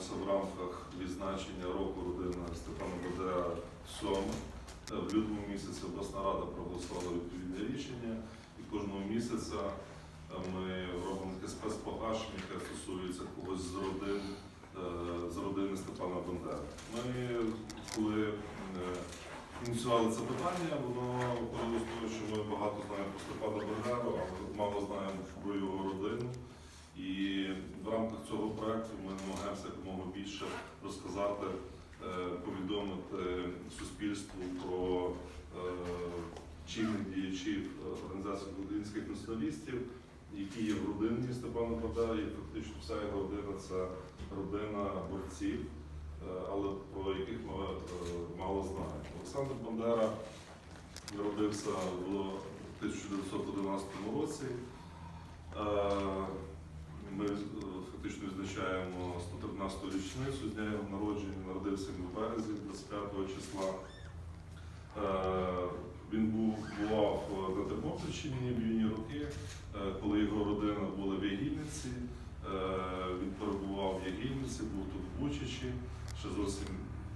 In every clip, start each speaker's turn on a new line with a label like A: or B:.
A: займаємося в рамках відзначення року родини Степана в. Е, В лютому місяці обласна рада проголосувала відповідне рішення, і кожного місяця е, ми робимо таке спецпогашення, яке стосується когось з родин, е, з родини Степана Бандери. Ми, коли е, ініціювали це питання, воно того, що ми багато знаємо про Степана Бандеру, але мало знаємо про його родину. І в рамках цього проекту ми намагаємося більше розказати, е, повідомити суспільству про е, чинних діячів е, організації українських націоналістів, які є в родині Степана Бандера, і фактично вся його родина це родина борців, але про яких ми мало знаємо. Олександр Бандера народився в 1911 році. Е, Ми е, фактично відзначаємо 113-ту річницю з дня його народження, народився він в березні 25 числа. Е, Він був бував на Тернопільщині в юні роки, е, коли його родина була в Ягільниці. Е, Він перебував в Ягільниці, був тут в Бучичі, ще зовсім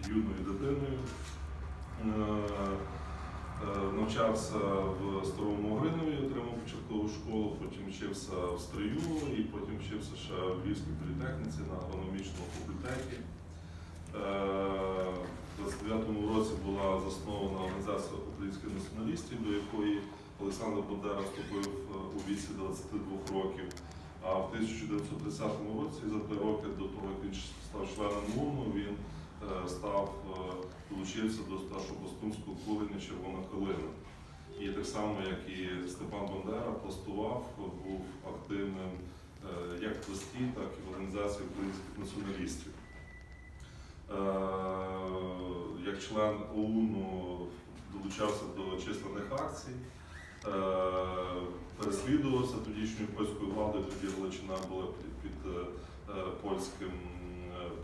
A: юною дитиною. Навчався в Старому Гринові, отримав початкову школу, потім вчився в Стрию і потім вчився ще в Львівській політехніці на агрономічному факультеті. Е, В 29-му році була заснована організація українських націоналістів, до якої Олександр Бандера вступив е, у віці 22 років. А в 1930 році, за три роки до того, як він став членом МУНу, він е, став е, долучився до старшопластунського курення Червона калина. І так само, як і Степан Бандера, пластував, був активним як в пласті, так і в організації українських націоналістів. Як член ОУНу долучався до численних акцій, е, переслідувався тодішньою польською владою, тоді Галичина була під, е, е, польським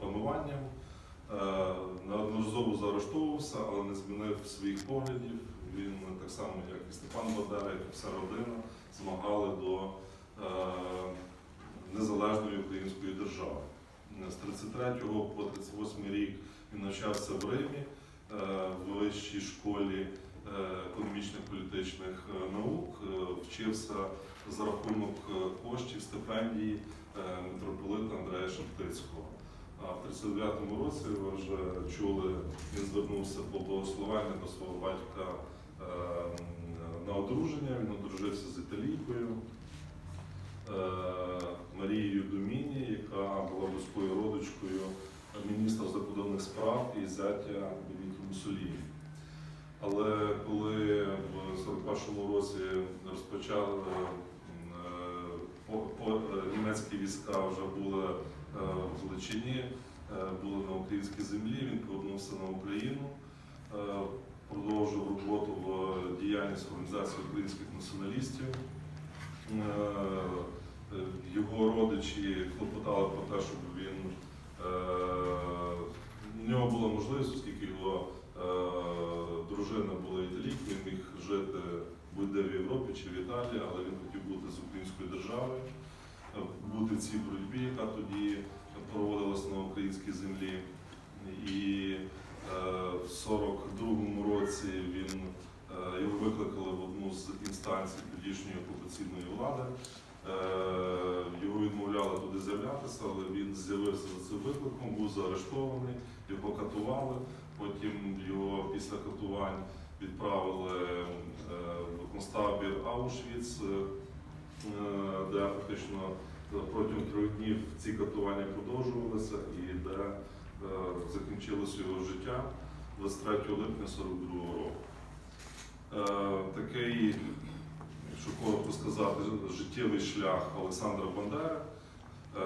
A: пануванням. Неодноразово заарештовувався, але не змінив своїх поглядів. Він так само, як і Степан Бандера, як і вся родина, змагали до незалежної української держави. З 33 по 38 рік він навчався в Римі в вищій школі е, економічних політичних е, наук, е, вчився за рахунок е, коштів стипендії е, митрополита Андрея Шептицького. А в 39-му році ви вже чули, він звернувся по благословення до свого батька е, на одруження. Він одружився з італійкою зятя Беніту Мусоліні. Але коли в 41-му році розпочали е, е, німецькі війська вже були е, в Галичині, були на українській землі, він повернувся на Україну, продовжив роботу в діяльність організації українських націоналістів. Його родичі клопотали про те, щоб можливість, оскільки його е, дружина була італійкою, він міг жити будь-де в Європі чи в Італії, але він хотів бути з українською державою, е, бути в цій боротьбі, яка тоді проводилась на українській землі. І е, в 42-му році він е, його викликали в одну з інстанцій тодішньої окупаційної влади. Е, Його відмовляли туди з'являтися, але він з'явився за цим викликом, був заарештований, його катували. Потім його після катувань відправили е, в концтабір Аушвіц, е, де фактично протягом трьох днів ці катування продовжувалися і де закінчилося його життя 23 липня 42 року. Такий, коротко сказати, життєвий шлях Олександра Бандери.